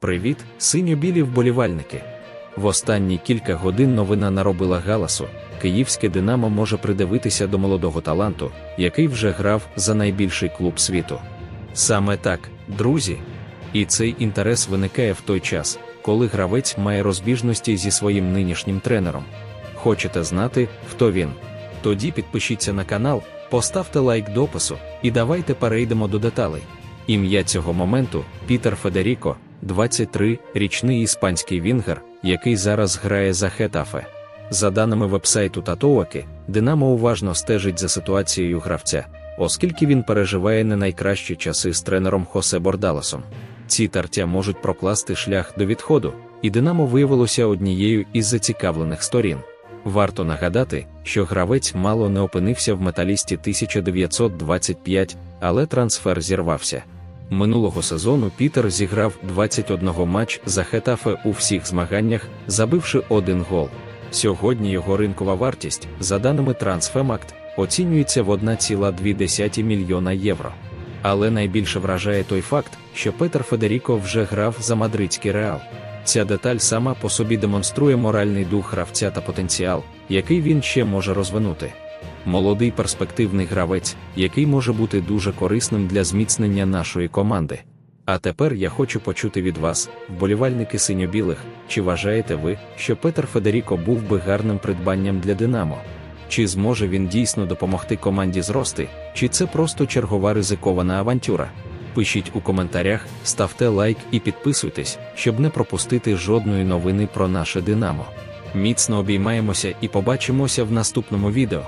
Привіт, синьо-білі вболівальники. В останні кілька годин новина наробила галасу. Київське Динамо може придивитися до молодого таланту, який вже грав за найбільший клуб світу. Саме так, друзі. І цей інтерес виникає в той час, коли гравець має розбіжності зі своїм нинішнім тренером. Хочете знати, хто він? Тоді підпишіться на канал, поставте лайк допису і давайте перейдемо до деталей. Ім'я цього моменту Пітер Федеріко, 23-річний іспанський вінгер, який зараз грає за Хетафе. За даними вебсайту Татуаки, Динамо уважно стежить за ситуацією гравця, оскільки він переживає не найкращі часи з тренером Хосе Бордалесом. Ці тартя можуть прокласти шлях до відходу, і Динамо виявилося однією із зацікавлених сторін. Варто нагадати, що гравець мало не опинився в металісті 1925, але трансфер зірвався. Минулого сезону Пітер зіграв 21 матч за Хетафе у всіх змаганнях, забивши один гол. Сьогодні його ринкова вартість, за даними Трансфемакт, оцінюється в 1,2 мільйона євро. Але найбільше вражає той факт, що Петер Федеріко вже грав за мадридський реал. Ця деталь сама по собі демонструє моральний дух гравця та потенціал, який він ще може розвинути. Молодий перспективний гравець, який може бути дуже корисним для зміцнення нашої команди. А тепер я хочу почути від вас, вболівальники синьо-білих, чи вважаєте ви, що Петер Федеріко був би гарним придбанням для Динамо? Чи зможе він дійсно допомогти команді зрости, чи це просто чергова ризикована авантюра? Пишіть у коментарях, ставте лайк і підписуйтесь, щоб не пропустити жодної новини про наше Динамо. Міцно обіймаємося і побачимося в наступному відео.